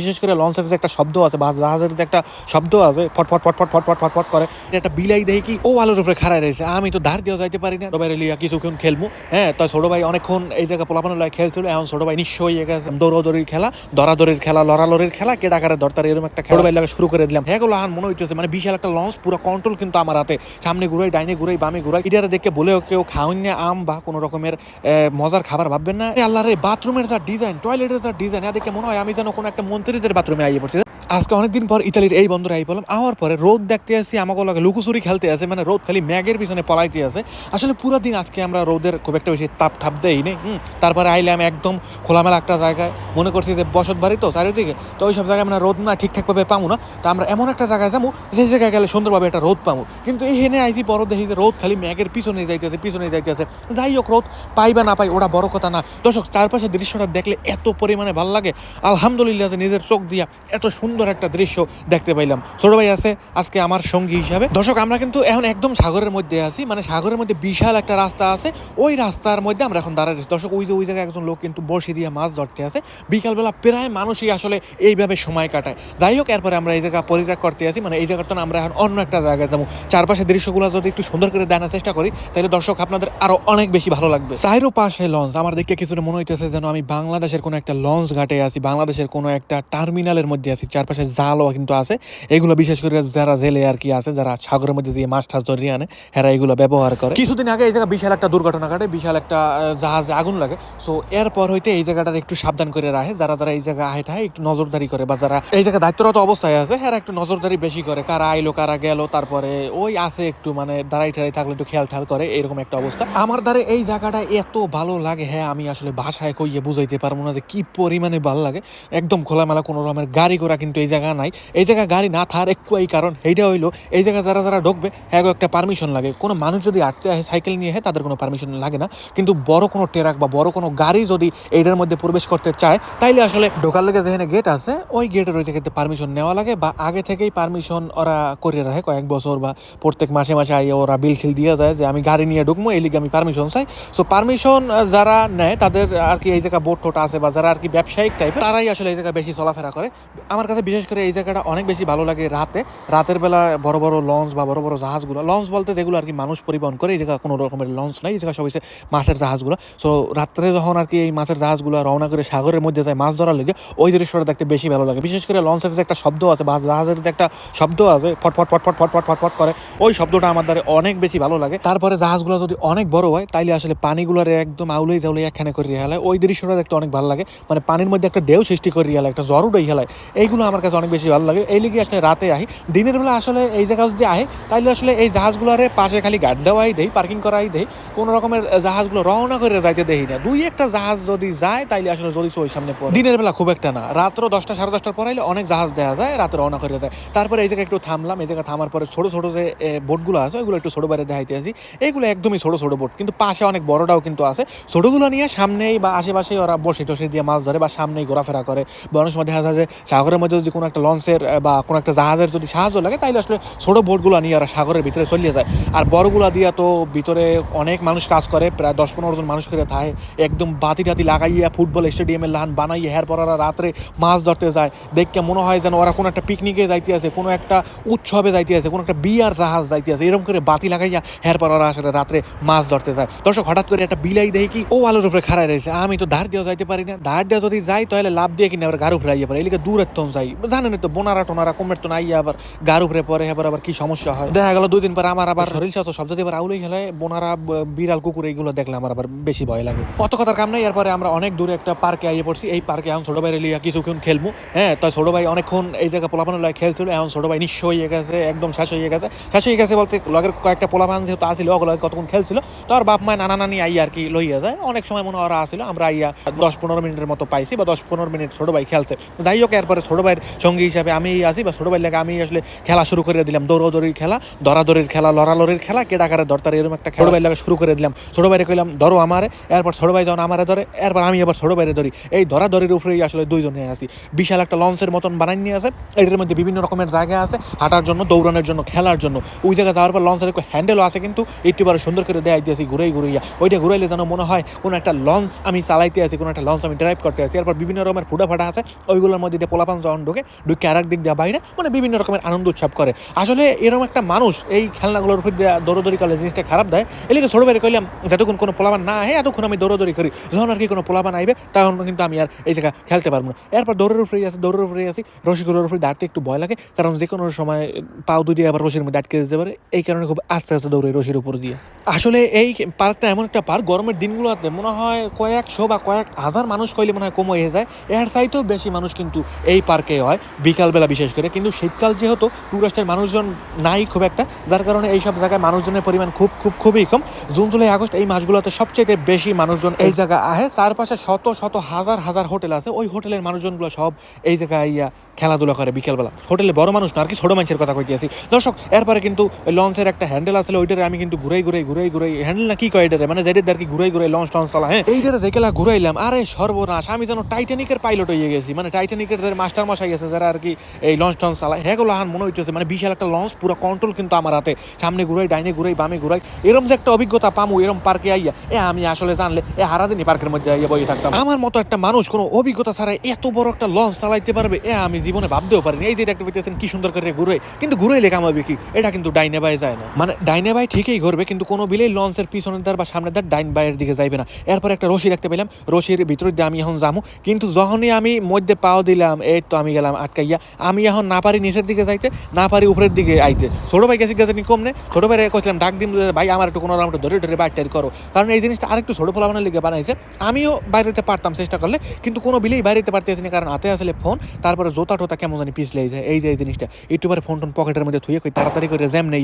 বিশেষ করে লঞ্চের যে একটা শব্দ আছে, বা জাহাজের একটা শব্দ আছে, ফট ফট ফট ফট ফট ফট ফট ফট করে। এটা একটা বিলাই দেখি কি, ও আলোর উপরে খাড়ায় রয়েছে, আমি তো ধার দিয়েও যাইতে পারি না। ছোট লিয়া, কিছুক্ষণ খেলব হ্যাঁ তো ছোট ভাই অনেকক্ষণ এই জায়গা পোলাপানো লাগে খেলছিল, এখন ছোট ভাই নিশ্চয়ই হয়ে গেছে। দৌড়াদৌড়ির খেলা, দরাদরির খেলা, লড়ালড়ির খেলা কে ডাকারে দরতার এরকম একটা খেলা। ভাই লাগা শুরু করে দিলাম। হ্যাঁ গুলো আহান মনে হইতেছে মানে বিশাল একটা লঞ্চ পুরো কন্ট্রোল কিন্তু আমার হাতে। সামনে ঘুরাই, ডাইনে ঘুরাই, বামে ঘুরাই এটারে দেখে বলেও কেউ খাওয়ান না, আম বা কোনো রকমের মজার খাবার ভাববেন না। আল্লাহ রে বাথরুমের যা ডিজাইন টয়লেটের যা ডিজাইন দেখে মনে হয় আমি যেন কোনো একটা মন্ত্রীদের বাথরুমে আইয়ে পড়ছি। আজকে অনেকদিন পর ইতালির এই বন্দরে আই বললাম আওয়ার পরে রোদ দেখতে আসি আমাকে লাগে লুকুচুরি খেলতে আছে মানে রোদ খালি ম্যাগের পিছনে পলাইতে আছে আসলে পুরো দিন আজকে আমরা রোদের খুব একটা বেশি তাপ ঠাপ দেই নি হুম, তারপরে আইলাম একদম খোলামেলা একটা জায়গায়। মনে করছি যে বসত বাড়ি তো চারিদিকে। তো ওই সব জায়গায় আমরা রোদ না ঠিকঠাকভাবে পাবো না। তো আমরা এমন একটা জায়গায় যাব যে জায়গায় গেলে সুন্দরভাবে একটা রোদ পাবো কিন্তু এই হেনে আইসি বড় দেখি যে রোদ খালি ম্যাগের পিছনে যাইতেছে পিছনে যাইতেছে। যাই হোক রোদ পাই বা না পাই ওটা বড় কথা না। দর্শক চারপাশের দৃশ্যটা দেখলে এত পরিমাণে ভালো লাগে। আলহামদুলিল্লাহ যে নিজের চোখ দিয়া এত সুন্দর একটা দৃশ্য দেখতে পাইলাম। ছোট ভাই আছে, আজকে আমার সঙ্গী হিসাবে। দর্শক, আমরা কিন্তু এখন একদম সাগরের মধ্যে আছি মানে সাগরের মধ্যে বিশাল একটা রাস্তা আছে। ওই রাস্তার মধ্যে আমরা এখন দাঁড়াই। দর্শক, ওই যে, ওই জায়গায় একজন লোক কিন্তু বসে দিয়ে মাছ ধরতে আছে। বিকালবেলা প্রায় মানুষই আসলে এইভাবে সময় কাটায়। যাই হোক, এরপরে আমরা এই জায়গা পরিত্যাগ করতে আছি। মানে এই জায়গাটা আমরা এখন অন্য একটা জায়গায় যাব। চারপাশের দৃশ্যগুলো যদি একটু সুন্দর করে দেখার চেষ্টা করি, তাহলে দর্শক, আপনাদের আরও অনেক বেশি ভালো লাগবে। চাইরো পাশে লঞ্চ, আমার দেখে কিছুটা মনে হইতেছে যেন আমি বাংলাদেশের কোনো একটা লঞ্চ ঘাটে আছি, বাংলাদেশের কোনো একটা টার্মিনালের মধ্যে আছি, চারপাশে জালও কিন্তু আছে। এগুলো বিশেষ করে যারা জেলে আর কি আছে, যারা সাগরের মধ্যে দিয়ে মাছ টাছ ধরিয়ে আনে, এরা এগুলো ব্যবহার করে। কিছুদিন আগে এই জায়গা বিশাল একটা দুর্ঘটনা ঘটে, বিশাল একটা জাহাজে আগুন লাগে। সো এরপর হইতে এই জায়গাটার একটু সাবধান করে রাখে। যারা যারা এই জায়গা আহে ঠায়, একটু নজরদারি করে, বা যারা এই জায়গা দায়িত্বরত অবস্থায় আছে, এরা একটু নজরদারি বেশি করে। কারা আইলো, কারা গেল, তারপরে ওই আছে একটু মানে দাঁড়াই ঠাড়াই থাকলে একটু খেয়াল ঠাল করে, এরকম একটা অবস্থা। আমার দ্বারে এই জায়গাটা এত ভালো লাগে হ্যাঁ আমি আসলে ভাষায় কইয়ে বুঝাইতে পারব না যে কি পরিমাণে ভালো লাগে। একদম খোলামেলা কোনো রকমের গাড়ি ঘোড়া কিন্তু এই জায়গা নাই। এই জায়গা গাড়ি না থার একটু এই কারণ এইটা হইল, এই জায়গা যারা যারা ঢুকবে হ্যাঁ একটা পারমিশন লাগে। কোনো মানুষ যদি আটতে আসে সাইকেল নিয়ে হয় তাদের কোনো পারমিশন লাগে না। কিন্তু বড় কোনো ট্রাক বা বড় কোনো গাড়ি যদি এইটার মধ্যে প্রবেশ করতে চায়, তাইলে আসলে ঢোকার লেগে যেখানে গেট আছে, ওই গেটের ওই জায়গাতে পারমিশন নেওয়া লাগে বা আগে থেকেই পারমিশন ওরা করে রাখে কয়েক বছর বা প্রত্যেক মাসে মাসে আইয়ে ওরা বিল খিল দিয়ে যায় যে আমি গাড়ি নিয়ে ঢুকবো, এই লিগে আমি পারমিশন চাই। সো পারমিশন যারা নেয়, তাদের আর কি এই জায়গা বোট টোট আছে বা যারা আর কি ব্যবসায়িক টাইপের তারাই আসলে এই জায়গায় বেশি চলাফেরা করে। আমার কাছে বিশেষ করে এই জায়গাটা অনেক বেশি ভালো লাগে রাতে। রাতের বেলা বড় বড় লঞ্চ বা বড় বড় জাহাজগুলো, লঞ্চ বলতে যেগুলো আর কি মানুষ পরিবহন করে, এই জায়গা কোনো রকমের লঞ্চ নাই, এই জায়গা সব মাছের জাহাজগুলো। সো রাত্রে যখন আর কি এই মাছের জাহাজগুলো রওনা করে সাগরের মধ্যে যায় মাছ ধরার লেগে, ওই দৃশ্যটা দেখতে বেশি ভালো লাগে। বিশেষ করে লঞ্চের যে একটা শব্দ আছে বা জাহাজের যে একটা শব্দ আছে ফটফট ফটফট ফটফট ফটফট করে, ওই শব্দটা আমার দ্বারা অনেক বেশি ভালো লাগে। তারপরে জাহাজগুলো যদি অনেক বড় হয়, তাইলে আসলে পানিগুলোর একদম আউলেই যাউলে একখানে করে রেহালে ওই দৃশ্যটা দেখতে অনেক ভালো লাগে। মানে পানির মধ্যে একটা ঢেউ সৃষ্টি করে রেহালে একটা জ্বর উঠে হেলায় এইগুলো আমার কাছে অনেক বেশি ভালো লাগে। এই লিগে আসলে রাতে আহি, দিনের বেলা আসলে এই জায়গা যদি আহে, তাইলে আসলে এই জাহাজগুলোরে পাশে খালি গাড়ি দেওয়াই দেই পার্কিং করাই দেই। কোনো রকমের জাহাজগুলো রওনা করে যাইতে দেই না। দুই একটা জাহাজ যদি যায়, তাইলে আসলে যদি ওই সামনে পড়ে। দিনের বেলা খুব একটা না। রাত্র দশটা, সাড়ে দশটার পর অনেক জাহাজ দেওয়া যায়, রাতে রওনা করে যায়। তারপরে এই জায়গায় একটু থামলাম। এই জায়গায় থামার পরে ছোট ছোট যে বোটগুলো আছে, ওইগুলো একটু ছোট বাইরে দেখাইতে আসি। এইগুলো একদমই ছোট ছোট বোট। কিন্তু পাশে অনেক বড়টাও কিন্তু আছে। ছোটগুলো নিয়ে সামনেই বা আশেপাশে ওরা বসে টসে দিয়ে মাছ ধরে বা সামনেই ঘোরাফেরা করে। বা অনেক সময় দেখা যায় যে সাগরের মধ্যে যদি কোনো একটা লঞ্চের বা কোনো একটা জাহাজের যদি সাহায্য লাগে, তাইলে আসলে ছোট বোটগুলো নিয়ে ওরা সাগরের ভিতরে চলিয়ে যায়। আর বড়গুলা দিয়া তো ভিতরে অনেক মানুষ কাজ করে, প্রায় দশ পনেরো জন মানুষ করে থাকে। একদম বাতি টাতি লাগাইয়া ফুটবল স্টেডিয়ামের লাহান বানাইয়া হের পর ওরা রাত্রে মাছ ধরতে যায়। দেখতে মনে হয় যেন ওরা কোনো একটা পিকনিকে যাইতে আছে কোনো একটা উৎসবে যাইতে আছে কোনো একটা বিয়ার জাহাজ যাইতে আছে এরকম করে বাতি লাগাইয়া হের পর ওরা আসলে রাত্রে মাছ ধরতে যায়। দর্শক, হঠাৎ করে একটা বিলাই দেখি কি ও আলোর উপরে খাড়াই রয়েছে। আমি তো ধার দিয়েও যাইতে পারি না। ধার দিয়ে যদি যাই, তাহলে লাভ দিয়ে কিনা আবার গাড়ি উপরে আইয়া পারে এদিকে দূরের তো যাই। জানেন তো, বোনারা টোনারা, কমের তো নাই আবার গাড়ি উপরে পরে এবার আবার কি সমস্যা হয়? দেখা গেল দুই দিন পর আমার আবার শরীর স্বাস্থ্য সব যদি আবার আউলেই গেলে, বোনারা বিড়াল, কুকুর এইগুলো দেখলে আমার আবার বেশি ভয় লাগে। অত কথার কাম নাই, এরপরে আমরা অনেক দূরে একটা পার্কে আইয়ে পড়ছি, এই পার্কে এখন ছোট ভাই লিয়া কিছুক্ষণ খেলব হ্যাঁ তো ছোট ভাই অনেকক্ষণ এই জায়গা পোলাপানো লাগে খেলছিল, এখন ছোট ভাই নিঃস্ব হয়ে গেছে, একদম শেষ হয়ে গেছে। শেষ হয়ে গেছে বলতে লগের কয়েকটা পোলাপান যেহেতু আসিল ওগুলো কতক্ষণ খেলছিল, তো আর বাপ মায় নানা, নানি আইয়া আর কি লইয়া যায়। অনেক সময় মনে ওরা আসিল আমরা আইয়া দশ পনেরো মিনিটের মতো পাইছি, বা দশ পনেরো মিনিট ছোট ভাই খেলছে। যাই হোক, এরপরে ছোট ভাইয়ের সঙ্গী হিসাবে আমি আসি বা ছোট ভাই লাগে আমি আসলে খেলা শুরু করে দিলাম, দৌড়াদৌড়ির খেলা, দরাদরির খেলা, লড়ালড়ির খেলা কে ডাকারে দরতার এরকম একটা ছোট ভাই লাগে শুরু করে দিলাম। ছোট ভাইরে কইলাম, ধরো আমারে। এরপর ছোট ভাই যখন আমারে ধরে, এরপর আমি আবার ছোট ভাইরে ধরি। এই ধরাধরির উপরেই আসলে দুইজনে আসি বিশাল একটা লঞ্চের মতন বানাই নিয়ে আছে। এটার মধ্যে বিভিন্ন রকমের জায়গা আছে, হাঁটার জন্য, দৌড়ানোর জন্য, খেলার জন্য। ওই জায়গায় যাওয়ার পর লঞ্চের একটা হ্যান্ডেলও আছে কিন্তু, একটু বড় সুন্দর করে দেয় দিয়েছি, ঘুরেই ঘুরাইয়া। ওইটা ঘুরাইলে যেন মনে হয়, কোনো একটা লঞ্চ আমি চালাইতে আছি, কোনো একটা লঞ্চ আমি ড্রাইভ করতে আছি। এরপর বিভিন্ন রকমের ফুটা ফাটা আছে ওইগুলোর মধ্যে দিয়ে পোলাপান যখন ঢোকে, ঢুকে আর দিক দিয়ে বাইরে মানে বিভিন্ন রকমের আনন্দ উৎসব করে। আসলে এরকম একটা মানুষ এই খেলনাগুলোর উপর দিয়ে দৌড়দৌড়ি করলে জিনিসটা খারাপ দেয়। এলিকে ছোটো বেড়ে কইলাম, যতক্ষণ কোনো পোলাপান না আহে, এতক্ষণ আমি দৌড়দৌড়ি করি। যখন আর কি কোনো পোলাপান আইবে, তখন কিন্তু আমি আর এই জায়গা খেলতে পারব না। এরপর দৌড়ের উপরেই আছি, দৌড়ের উপরেই আছি। রসিগুলোর উপরে দাঁড়তে একটু ভয় লাগে, কারণ যে কোনো সময় পাও দিয়ে আবার রশির মধ্যে আটকে যেতে পারে। এই কারণে খুব আস্তে আস্তে দৌড়ে রশির উপর দিয়ে। আসলে এই পার্কটা এমন একটা পার্ক, গরমের দিনগুলোতে মনে হয় কয়েকশো বা কয়েক হাজার মানুষ কইলে মনে হয় কম যায়। এর চাইতেও বেশি মানুষ কিন্তু এই পার্কে হয় বিকালবেলা বিশেষ করে। কিন্তু শীতকাল যেহেতু টুরিস্টের মানুষজন নাই খুব একটা যার কারণে এইসব জায়গায় মানুষজনের পরিমাণ খুব খুব খুবই কম। জুন জুলাই আগস্ট এই মাসগুলোতে সবচেয়ে বেশি মানুষজন এই জায়গায় আহে। চারপাশে শত শত হাজার হাজার হোটেল আছে। ওই হোটেলের মানুষজনগুলো সব এই জায়গায় ইয়া খেলাধুলা করে বিকেলবেলা। হোটেলে বড় মানুষ না আর কি ছোট মানুষের কথা কইতেছি। দর্শক এরপরে কিন্তু লঞ্চের একটা হ্যান্ডেল আসলে ওইটারে আমি কিন্তু ঘুরাই ঘুরাই ঘুরাই ঘুরাই। হ্যান্ডেল না কি কয় এটারে? মানে যেটা আর কি ঘুরাই ঘুরাই লঞ্চ টঞ্চ চালা হ্যাঁ? এইটারে যেগুলা ঘুরাইলাম। আরে সর্বনাশ আমি যেন টাইটানিকের পাইলট হয়ে গেছি। মানে টাইটানিকের যে মাস্টার মশাই আছে, যারা আর কি এই লঞ্চ টঞ্চ চালায় হ্যাগুলো হান মনে হইতেছে মানে বিশাল একটা লঞ্চ পুরো কন্ট্রোল কিন্তু আমার হাতে। সামনে ঘুরাই, ডাইনে ঘুরাই, বামে ঘুরাই, এরম যে একটা অভিজ্ঞতা পামু, এরম পার্কে আইয়া, এ আমি আসলে জানলে, এ হারাদিনই পার্কের মধ্যে আইয়া বসে থাকতাম। আমার মতো একটা মানুষ কোনো অভিজ্ঞতা ছাড়াই এত বড় একটা লঞ্চ চালাইতে পারবে, এ আমি জীবনে ভাবতেও পারিনি। এই যে দেখতে পেতেছেন কি সুন্দর করে ঘুরে কিন্তু ঘুরে লেখা আমার কি এটা কিন্তু ডাইনে বাই যায় না। মানে ডাইনে বাই ঠিকই ঘুরবে, কিন্তু কোনো বিলেই লঞ্চের পিছনের দ্বার বা সামনের দ্বার ডাইন বাইয়ের দিকে যাইবে না। এরপর একটা রশি দেখতে পেলাম, রশির ভিতর দিয়ে আমি এখন যাব কিন্তু যখনই আমি মধ্যে পাও দিলাম, এই তো আমি গেলাম আটকাইয়া। আমি এখন না পারি নিচের দিকে যাইতে, না পারি উপরের দিকে আইতে। ছোট ভাই গেছে গেছে কম নে। ছোট ভাই কইছিলাম, ডাক দিম ভাই, আমার একটু কোনো একটু ধরে ধরে বাইর টাইর করো। কারণ এই জিনিসটা আরেকটু ছোট ফোলা বানার লিগে বানাইছে। আমিও বাইরেতে পারতাম চেষ্টা করলে, কিন্তু কোনো বিলেই বাইরেতে পারতেছি না, কারণ হাতে আসলে ফোন, তারপরে জোতা টোতা কেমন জানি পিছলে যায়। এই যে এই জিনিসটা, একটু পরে ফোন টোন পকেটের মধ্যে থুয়ে কই তাড়াতাড়ি করে জ্যাম নেই।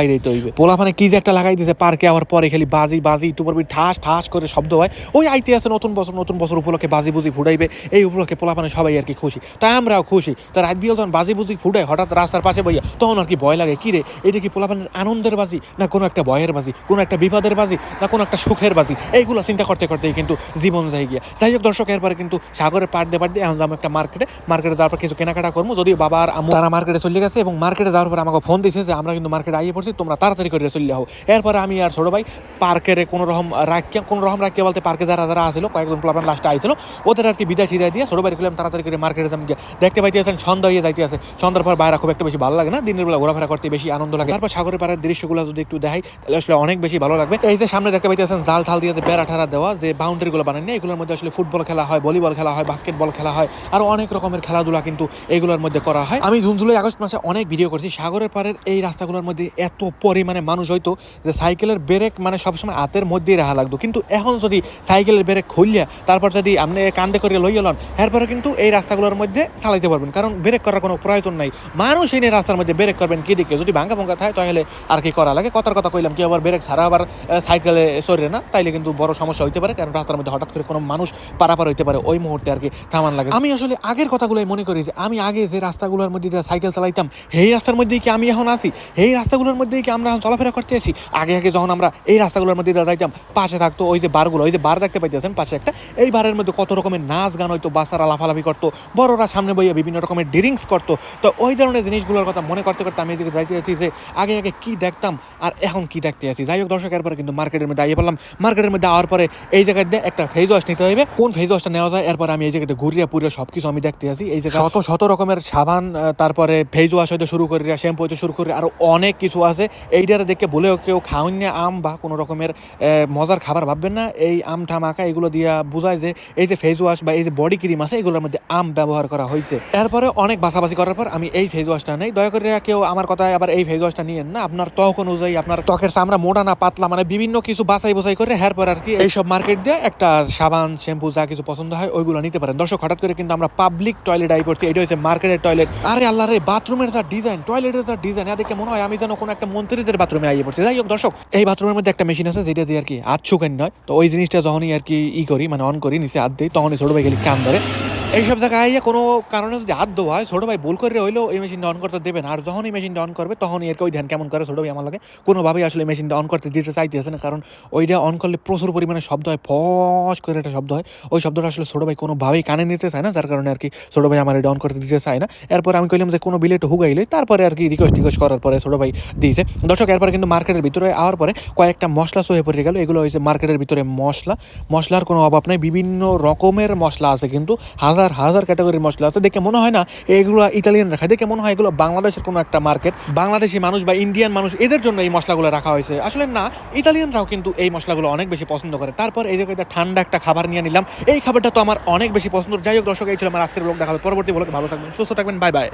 হোক বাইরে তো হইবে। পোলাপানে কি যে একটা লাগাই দিয়েছে পার্কে আবার পরে খালি বাজি বাজি একটু পরবি ঠাস ঠাস করে শব্দ হয়। ওই আইতে আছে নতুন বছর নতুন বছর উপলক্ষে বাজি বুজি ফুটাইবে, এই উপলক্ষে পোলাপানে সবাই আর কি খুশি। তাই আমরাও খুশি। তো রাত যখন বাজি বুজি ফুটাই হঠাৎ রাস্তার পাশে বইয়া, তখন আর কি ভয় লাগে। কি রে, এটা কি পোলাপানের আনন্দের বাজি, না কোনো একটা ভয়ের বাজি, কোনো একটা বিপদের বাজি, না কোনো একটা সুখের বাজি? এইগুলো চিন্তা করতে করতেই কিন্তু জীবন যাই গিয়া। যাই হোক দর্শক, এরপরে কিন্তু সাগরে পাট দিয়ে পার দিয়ে এখন যাব একটা মার্কেটে। মার্কেটে যাওয়ার পর কিছু কেনাকাটা করব। যদিও বাবা আর আম্মু তারা মার্কেটে চলে গেছে এবং মার্কেটে যাওয়ার পর আমাকে ফোন দিয়েছে যে আমরা কিন্তু মার্কেটে আইয়ে পড়ছি। তোমরা তাড়াতাড়ি করে চলে যাও এরপরে আমি আর ছোট ভাই পার্কের কোনো রকম রাখিয়া কোনো রকম রাখিয়া বলতে পার্কে যারা যারা আসলো, কয়েকজন প্লাবান লাস্টে আইছিল, ওদের আর কি বিদায় ঠিদায় দিয়ে ছোট ভাই গেলাম তাড়াতাড়ি করে মার্কেটে যাম গিয়ে দেখতে পাইতেছেন, সন্ধ্যা হয়ে যাইতে আছে সন্ধ্যার পর বাইরে খুব একটা বেশি ভালো লাগে না, দিনের বেলা ঘোরাফেরা করতে বেশি আনন্দ লাগে। তারপর সাগরের পাড়ের দৃশ্যগুলো যদি একটু দেখাই, তাহলে আসলে অনেক বেশি ভালো লাগবে। এই যে সামনে দেখতে পাইতেছেন জাল ঠাল দিয়ে বেড়া ঠারা দেওয়া, যে বাউন্ডারি গুলো বানান এগুলোর মধ্যে আসলে ফুটবল খেলা হয়, ভলিবল খেলা হয় বাস্কেটবল খেলা হয়, আর অনেক রকমের খেলাধুলা কিন্তু এইগুলোর মধ্যে করা হয়। আমি জুন জুলাই আগস্ট মাসে অনেক ভিডিও করছি। সাগরের পাড়ের এই রাস্তাগুলোর মধ্যে এত পরিমাণে মানুষ হয়তো যে সাইকেলের ব্রেক মানে সবসময় হাতের মধ্যেই রাখা লাগতো। কিন্তু এখন যদি সাইকেলের ব্রেক খুললে, তারপর যদি আপনি কান্দে করে লই গেলেন এরপরে কিন্তু এই রাস্তাগুলোর মধ্যে চালাইতে পারবেন। কারণ ব্রেক করার কোনো প্রয়োজন নাই। মানুষ এই রাস্তার মধ্যে ব্রেক করবেন কি দিকে যদি ভাঙ্গা ভাঙ্গা থাকে, তাহলে আর কি করা লাগে? কথার কথা কইলাম কি, আবার ব্রেক ছাড়া আবার সাইকেলে সরে না, তাইলে কিন্তু বড় সমস্যা হইতে পারে। কারণ রাস্তার মধ্যে হঠাৎ করে কোনো মানুষ পারাপার হইতে পারে, ওই মুহূর্তে আর কি থামান লাগে। আমি আসলে আগের কথাগুলোই মনে করি যে, আমি আগে যে রাস্তাগুলোর মধ্যে দিয়ে সাইকেল চালাইতাম, সেই রাস্তার মধ্যেই কি আমি এখন আছি? এই রাস্তাগুলোর মধ্যেই কি আমরা এখন চলাফেরা করতে আছি? আগে আগে যখন আমরা এই রাস্তাগুলোর মধ্যে যাইতাম, পাশে থাকতো ওই যে বারগুলো, ওই যে বার দেখতে পাইতেছেন পাশে একটা। এই বারের মধ্যে কত রকমের নাচ গান হইতো, বাচ্চারা লাফালাফি করতো, বড়রা সামনে বইয়া বিভিন্ন রকমের ড্রিঙ্কস করতো। তো ওই ধরনের জিনিসগুলোর কথা মনে করতে করতে আমি এদিকে যাইতে আছি যে, আগে আগে কি দেখতাম আর এখন কি দেখতে আছি? যাই হোক, দর্শক, এরপরে কিন্তু মার্কেটের মধ্যে আইয়ে পড়লাম। মার্কেটের মধ্যে আওয়ার পরে এই জায়গায় একটা ফেজ ওয়াশ নিতে হবে কোন ফেজ ওয়াশটা নেওয়া যায়? এরপর আমি এই জায়গাতে ঘুরিয়ে পুরিয়ে সব কিছু আমি দেখতে আছি। এই জায়গায় শত শত রকমের সাবান তারপরে ফেজ ওয়াশ হইতে শুরু করি শ্যাম্পু হইতে শুরু করি আরও অনেক কিছু আছে। এইটারে দেখে বলেও কেউ খাওয়ান না আম বা কোনো রকমের মজার খাবার ভাববেন না। এই আম, ঠাম, আঁকা এগুলো দিয়া বোঝায় যে এই যে ফেস ওয়াশ বা এই যে বডি ক্রিম আছে, এগুলোর মধ্যে আম ব্যবহার করা হয়েছে এরপরে অনেক বাছাবাছি করার পর আমি এই ফেস ওয়াশটা নেই দয়া করে কেউ আমার কথায় আবার এই ফেস ওয়াশটা নিয়েন না। আপনার ত্বক অনুযায়ী, আপনার ত্বকের চামড়া মোটা না পাতলা মানে বিভিন্ন কিছু বাছাই বাছাই করে এরপর আর কি এইসব মার্কেট দিয়ে একটা সাবান শ্যাম্পু যা কিছু পছন্দ হয়, ওইগুলো নিতে পারেন। দর্শক, হঠাৎ করে কিন্তু আমরা পাবলিক টয়লেট আই পড়ছি। এটা হচ্ছে মার্কেটের টয়লেট আরে আল্লাহ রে বাথরুমের যা ডিজাইন টয়লেটের যা ডিজাইন এদিকে মনে হয় আমি যেন কোনো একটা মন্ত্রীদের বাথরুমে আইয়ে পড়ছে। যাই হোক, দর্শক, এই বাথরুমের মধ্যে একটা মেশিন আছে, যেটা দিয়ে আর কি শুকান নয়। তো ওই জিনিসটা যখনই আর কি ই করি মানে অন করি, নিচে হাত দিই, তখনই ছোট ভাই গেলে কান ধরে এইসব জায়গায় আইয়া কোনো কারণে যদি হাত দেওয়া হয়, ছোট ভাই ভুল করে হইলেও এই মেশিনটা অন করতে দেবেন। আর যখন এই মেশিনটা অন করবে, তখনই এর ওই ধ্যান কেমন করে ছোট ভাই আমার লাগে? কোনোভাবেই আসলে মেশিনটা অন করতে দিতে চাইতেছে না, কারণ ওইটা অন করলে প্রচুর পরিমাণে শব্দ হয়, ফস করে একটা শব্দ হয়। ওই শব্দটা আসলে ছোট ভাই কোনোভাবেই কানে নিতে চায় না, যার কারণে আর কি ছোট ভাই আমার এটা অন করতে দিতে চায় না। এরপর আমি কইলাম যে কোনো বিলেট হুগাইলে তারপরে আর কি রিকোয়েস্ট টিকোয়েস্ট করার পরে ছোট ভাই দিয়েছে। দর্শক, এরপর কিন্তু মার্কেটের ভিতরে আওয়ার পরে কয়েকটা মশলা সহে পড়ে গেল। এগুলো হয়েছে মার্কেটের ভিতরে মশলা। মশলার কোনো অভাব নাই, বিভিন্ন রকমের মশলা আছে কিন্তু হাজার হাজার হাজার ক্যাটাগরির মশলা আছে। দেখে মনে হয় না এগুলো ইতালিয়ানরা রাখা। দেখে মনে হয় এগুলো বাংলাদেশের কোনো একটা মার্কেট বাংলাদেশি মানুষ বা ইন্ডিয়ান মানুষ, এদের জন্য এই মশলাগুলো রাখা হয়েছে। আসলে না ইতালিয়ানরাও কিন্তু এই মশলাগুলো অনেক বেশি পছন্দ করে। তারপর এই যে ঠান্ডা একটা খাবার নিয়ে নিলাম। এই খাবারটা তো আমার অনেক বেশি পছন্দ যাই হোক দর্শক, এই ছিল আমার আজকের ব্লগ দেখাবে পরবর্তী ব্লগে ভালো থাকবেন, সুস্থ থাকবেন। Bye bye